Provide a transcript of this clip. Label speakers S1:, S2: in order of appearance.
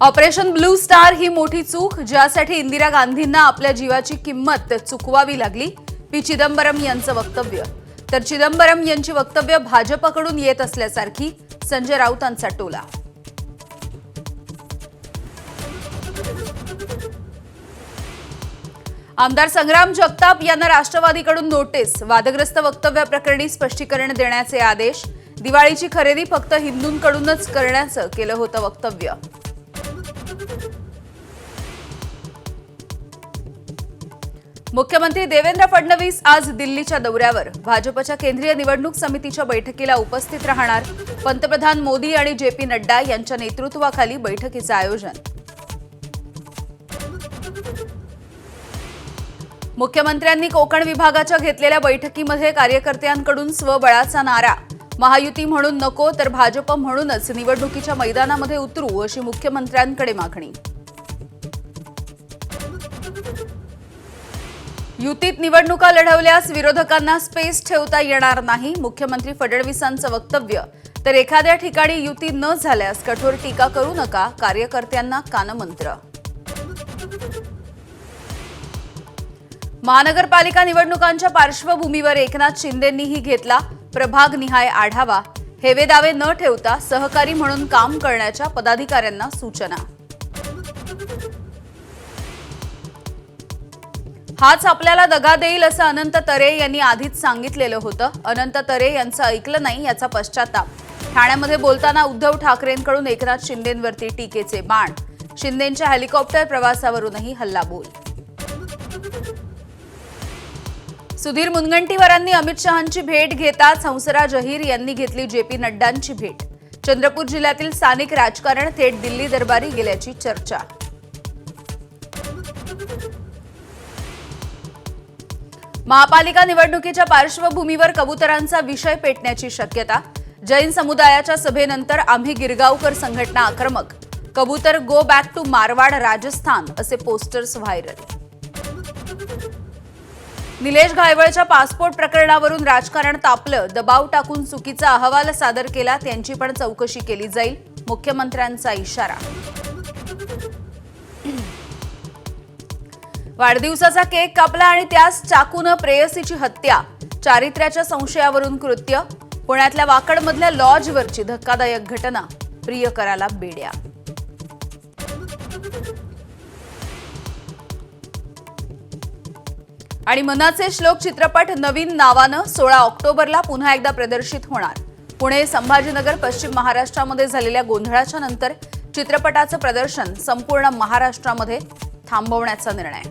S1: Operation blue star ही मोठी चूक ज्यासाठी इंदिरा गांधींना आपल्या जीवाची किंमत चुकवावी लागली पी चिदंबरम यांचं वक्तव्य. तर चिदंबरम यांची वक्तव्य भाजपकडून येत असल्यासारखी संजय राऊतांचा टोला. आमदार संग्राम जगताप यांना राष्ट्रवादीकडून नोटीस. वादग्रस्त वक्तव्याप्रकरणी स्पष्टीकरण देण्याचे आदेश. दिवाळीची खरेदी फक्त हिंदूंकडूनच करण्याचं केलं होतं वक्तव्य. मुख्यमंत्री देवेंद्र फडणवीस आज दिल्लीच्या दौऱ्यावर. भाजपच्या केंद्रीय निवडणूक समितीच्या बैठकीला उपस्थित राहणार पंतप्रधान मोदी आणि जे पी नड्डा यांच्या नेतृत्वाखाली बैठकीचं आयोजन. मुख्यमंत्र्यांनी कोकण विभागाच्या घेतलेल्या बैठकीमध्ये कार्यकर्त्यांकडून स्वबळाचा नारा. महायुती म्हणून नको तर भाजप म्हणूनच निवडणुकीच्या मैदानामध्ये उतरू अशी मुख्यमंत्र्यांकडे मागणी. युतीत निवडणुका लढवल्यास विरोधकांना स्पेस ठेवता येणार नाही. मुख्यमंत्री फडणवीसांचं वक्तव्य. तर एखाद्या ठिकाणी युती न झाल्यास कठोर टीका करू नका कार्यकर्त्यांना कानमंत्र. महानगरपालिका निवडणुकांच्या पार्श्वभूमीवर एकनाथ शिंदेंनीही घेतला प्रभाग निहाय आढावा. हेवे दावे न ठेवता सहकारी म्हणून काम करण्याच्या पदाधिकाऱ्यांना सूचना. हाच आपल्याला दगा देईल असं अनंत तरे यांनी आधीच सांगितलेलं होतं. अनंत तरे यांचं ऐकलं नाही याचा पश्चाताप. ठाण्यामध्ये बोलताना उद्धव ठाकरेंकडून एकनाथ शिंदेंवरती टीकेचे बाण. शिंदेंच्या हेलिकॉप्टर प्रवासावरूनही हल्लाबोल. सुधीर मुनगंटीवारांनी अमित शहांची भेट घेताच संसरा जहीर यांनी घेतली जे पी नड्डांची भेट. चंद्रपूर जिल्ह्यातील स्थानिक राजकारण थेट दिल्ली दरबारी गेल्याची चर्चा. महापालिका निवडणुकीच्या पार्श्वभूमीवर कबुतरांचा विषय पेटण्याची शक्यता. जैन समुदायाच्या सभेनंतर आम्ही गिरगावकर संघटना आक्रमक. कबूतर go back to Marwad Rajasthan असे पोस्टर्स व्हायरल निलेश घायवळच्या पासपोर्ट प्रकरणावरून राजकारण तापलं दबाव टाकून चुकीचा अहवाल सादर केला त्यांची पण चौकशी केली जाईल मुख्यमंत्र्यांचा इशारा. वाढदिवसाचा केक कापला आणि त्यास चाकून प्रेयसीची हत्या चारित्र्याच्या संशयावरून कृत्य पुण्यातल्या वाकडमधल्या लॉजवरची धक्कादायक घटना प्रियकराला बेड्या. आणि मनाचे श्लोक चित्रपट नवीन नावानं सोळा ऑक्टोबरला पुन्हा एकदा प्रदर्शित होणार. पुणे संभाजीनगर पश्चिम महाराष्ट्रामध्ये झालेल्या गोंधळाच्या नंतर चित्रपटाचं प्रदर्शन संपूर्ण महाराष्ट्रामध्ये थांबवण्याचा निर्णय.